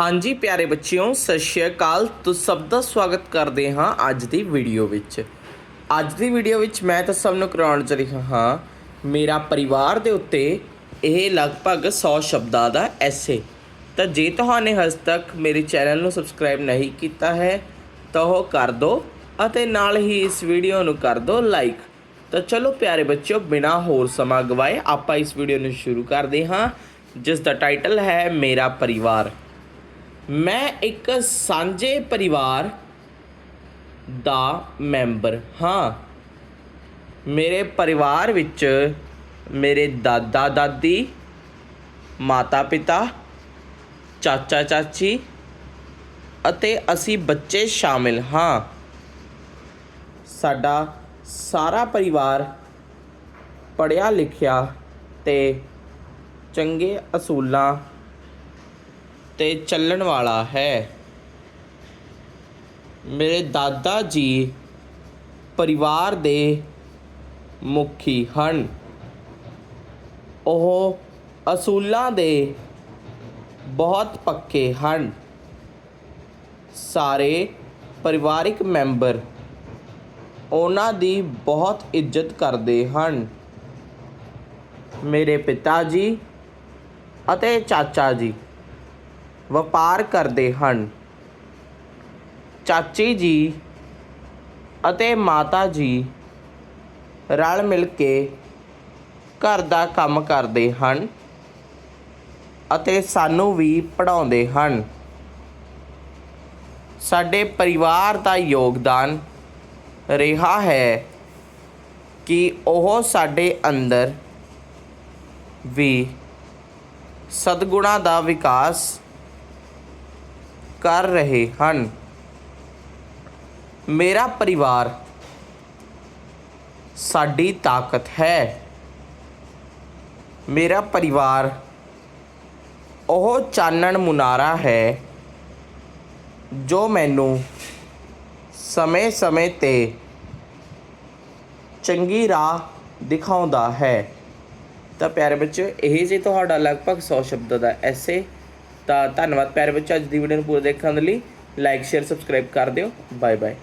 ਹਾਂਜੀ, ਪਿਆਰੇ ਬੱਚਿਓ, ਸਤਿ ਸ਼੍ਰੀ ਅਕਾਲ। ਤੁਸੀਂ ਸਭ ਦਾ ਸਵਾਗਤ ਕਰਦੇ ਹਾਂ ਅੱਜ ਦੀ ਵੀਡੀਓ ਵਿੱਚ। ਅੱਜ ਦੀ ਵੀਡੀਓ ਵਿੱਚ ਮੈਂ ਤਾਂ ਸਭ ਨੂੰ ਕਰਾਉਣ ਚ ਰਿਹਾ ਹਾਂ, ਮੇਰਾ ਪਰਿਵਾਰ ਦੇ ਉੱਤੇ ਇਹ ਲਗਭਗ 100 ਸ਼ਬਦਾਂ ਦਾ ਐਸੇ। ਤਾਂ ਜੇ ਤੁਹਾਨੇ ਹਜੇ ਤੱਕ ਮੇਰੇ ਚੈਨਲ ਨੂੰ ਸਬਸਕ੍ਰਾਈਬ ਨਹੀਂ ਕੀਤਾ ਹੈ, ਤਾਂ ਉਹ ਕਰ ਦਿਓ ਅਤੇ ਨਾਲ ਹੀ ਇਸ ਵੀਡੀਓ ਨੂੰ ਕਰ ਦਿਓ ਲਾਈਕ। ਤਾਂ ਚਲੋ ਪਿਆਰੇ ਬੱਚਿਓ, ਬਿਨਾ ਹੋਰ ਸਮਾਂ ਗਵਾਏ ਆਪਾਂ ਇਸ ਵੀਡੀਓ ਨੂੰ ਸ਼ੁਰੂ ਕਰਦੇ ਹਾਂ ਜਿਸ ਦਾ ਟਾਈਟਲ ਹੈ, ਮੇਰਾ ਪਰਿਵਾਰ। ਮੈਂ ਇੱਕ ਸਾਂਝੇ ਪਰਿਵਾਰ ਦਾ ਮੈਂਬਰ ਹਾਂ। ਮੇਰੇ ਪਰਿਵਾਰ ਵਿੱਚ ਮੇਰੇ ਦਾਦਾ, ਦਾਦੀ ਮਾਤਾ ਪਿਤਾ ਚਾਚਾ, ਚਾਚੀ ਅਤੇ ਅਸੀਂ ਬੱਚੇ ਸ਼ਾਮਿਲ ਹਾਂ। ਸਾਡਾ ਸਾਰਾ ਪਰਿਵਾਰ ਪੜ੍ਹਿਆ ਲਿਖਿਆ ਤੇ ਚੰਗੇ ਅਸੂਲਾਂ ਤੇ ਚੱਲਣ ਵਾਲਾ ਹੈ। ਮੇਰੇ ਦਾਦਾ ਜੀ ਪਰਿਵਾਰ ਦੇ ਮੁਖੀ ਹਨ। ਉਹ ਅਸੂਲਾਂ ਦੇ ਬਹੁਤ ਪੱਕੇ ਹਨ। ਸਾਰੇ ਪਰਿਵਾਰਿਕ ਮੈਂਬਰ ਉਹਨਾਂ ਦੀ ਬਹੁਤ ਇੱਜ਼ਤ ਕਰਦੇ ਹਨ। ਮੇਰੇ ਪਿਤਾ ਜੀ ਅਤੇ ਚਾਚਾ ਜੀ ਵਪਾਰ ਕਰਦੇ ਹਨ। ਚਾਚੀ ਜੀ ਅਤੇ ਮਾਤਾ ਜੀ ਰਲ ਮਿਲ ਕੇ ਘਰ ਦਾ ਕੰਮ ਕਰਦੇ ਹਨ ਅਤੇ ਸਾਨੂੰ ਵੀ ਪੜਾਉਂਦੇ ਹਨ। ਸਾਡੇ ਪਰਿਵਾਰ ਦਾ ਯੋਗਦਾਨ ਰਿਹਾ ਹੈ ਕਿ ਉਹ ਸਾਡੇ ਅੰਦਰ ਵੀ ਸਦਗੁਣਾ ਦਾ ਵਿਕਾਸ ਕਰ ਰਹੇ ਹਨ। ਮੇਰਾ ਪਰਿਵਾਰ ਸਾਡੀ ਤਾਕਤ ਹੈ। ਮੇਰਾ ਪਰਿਵਾਰ ਉਹ ਚਾਨਣ ਮੁਨਾਰਾ ਹੈ ਜੋ ਮੈਨੂੰ ਸਮੇਂ-ਸਮੇਂ ਤੇ ਚੰਗੀ ਰਾਹ ਦਿਖਾਉਂਦਾ ਹੈ। ਤਾਂ ਪਿਆਰੇ ਬੱਚਿਓ, ਇਹ ਜੇ ਤੁਹਾਡਾ ਲਗਭਗ 100 ਸ਼ਬਦਾਂ ਦਾ ਐਸੇ ਤਾਂ ਧੰਨਵਾਦ ਪਿਆਰੇ ਬੱਚਿਓ ਅੱਜ ਦੀ ਵੀਡੀਓ ਨੂੰ ਪੂਰਾ ਦੇਖਣ ਦੇ ਲਈ ਲਾਈਕ ਸ਼ੇਅਰ ਸਬਸਕ੍ਰਾਈਬ ਕਰ ਦਿਓ। Bye bye